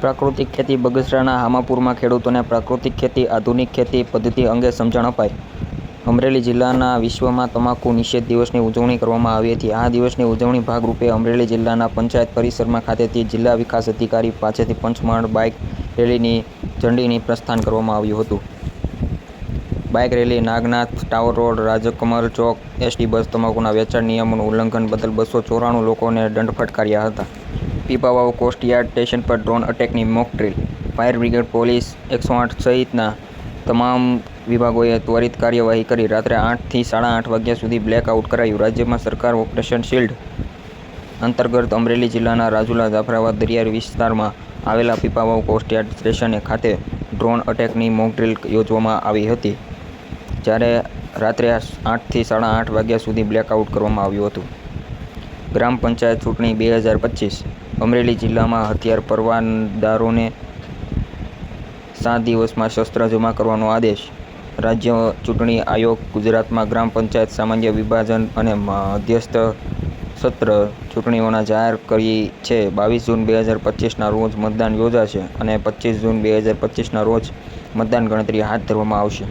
પ્રાકૃતિક ખેતી બગસરાના હામાપુરમાં ખેડૂતોને પ્રાકૃતિક ખેતી, આધુનિક ખેતી પદ્ધતિ અંગે સમજણ અપાઈ. અમરેલી જિલ્લાના વિશ્વમાં તમાકુ નિષેધ દિવસની ઉજવણી કરવામાં આવી હતી. આ દિવસની ઉજવણી ભાગરૂપે અમરેલી જિલ્લાના પંચાયત પરિસરમાં ખાતેથી જિલ્લા વિકાસ અધિકારી પાસેથી પંચમહાલ બાઇક રેલીની ઝંડીની પ્રસ્થાન કરવામાં આવ્યું હતું. Bike rally Nagnath tower road, Rajkamal ચોક, એસટી બસ, તમાકુના વેચાણ નિયમોનું ઉલ્લંઘન બદલ બસો ચોરાણું લોકોને દંડ ફટકાર્યા હતા. પીપાવાવ કોસ્ટયાર્ડ સ્ટેશન પર drone અટેકની mock drill. Fire brigade police એકસો આઠ સહિતના તમામ વિભાગોએ ત્વરિત કાર્યવાહી કરી રાત્રે આઠથી સાડા આઠ વાગ્યા સુધી બ્લેકઆઉટ કરાયું. રાજ્યમાં સરકાર ઓપરેશન શિલ્ડ અંતર્ગત અમરેલી જિલ્લાના રાજુલા, જાફરાબાદ, દરિયાઈ વિસ્તારમાં આવેલા પીપાવાવ કોસ્ટયાર્ડ સ્ટેશને ખાતે ડ્રોન અટેકની મોક ડ્રીલ યોજવામાં આવી હતી, જ્યારે રાત્રે આઠથી સાડા આઠ વાગ્યા સુધી બ્લેકઆઉટ કરવામાં આવ્યું હતું. ગ્રામ પંચાયત ચૂંટણી બે હજાર પચીસ. અમરેલી જિલ્લામાં હથિયાર પરવાનદારોને સાત દિવસમાં શસ્ત્ર જમા કરવાનો આદેશ. રાજ્ય ચૂંટણી આયોગ, ગુજરાતમાં ગ્રામ પંચાયત, સામાન્ય વિભાજન અને મધ્યસ્થ સત્ર ચૂંટણીઓના જાહેર કરી છે. બાવીસ જૂન બે હજાર પચીસના રોજ મતદાન યોજાશે અને પચીસ જૂન બે હજાર પચીસના રોજ મતદાન ગણતરી હાથ ધરવામાં આવશે.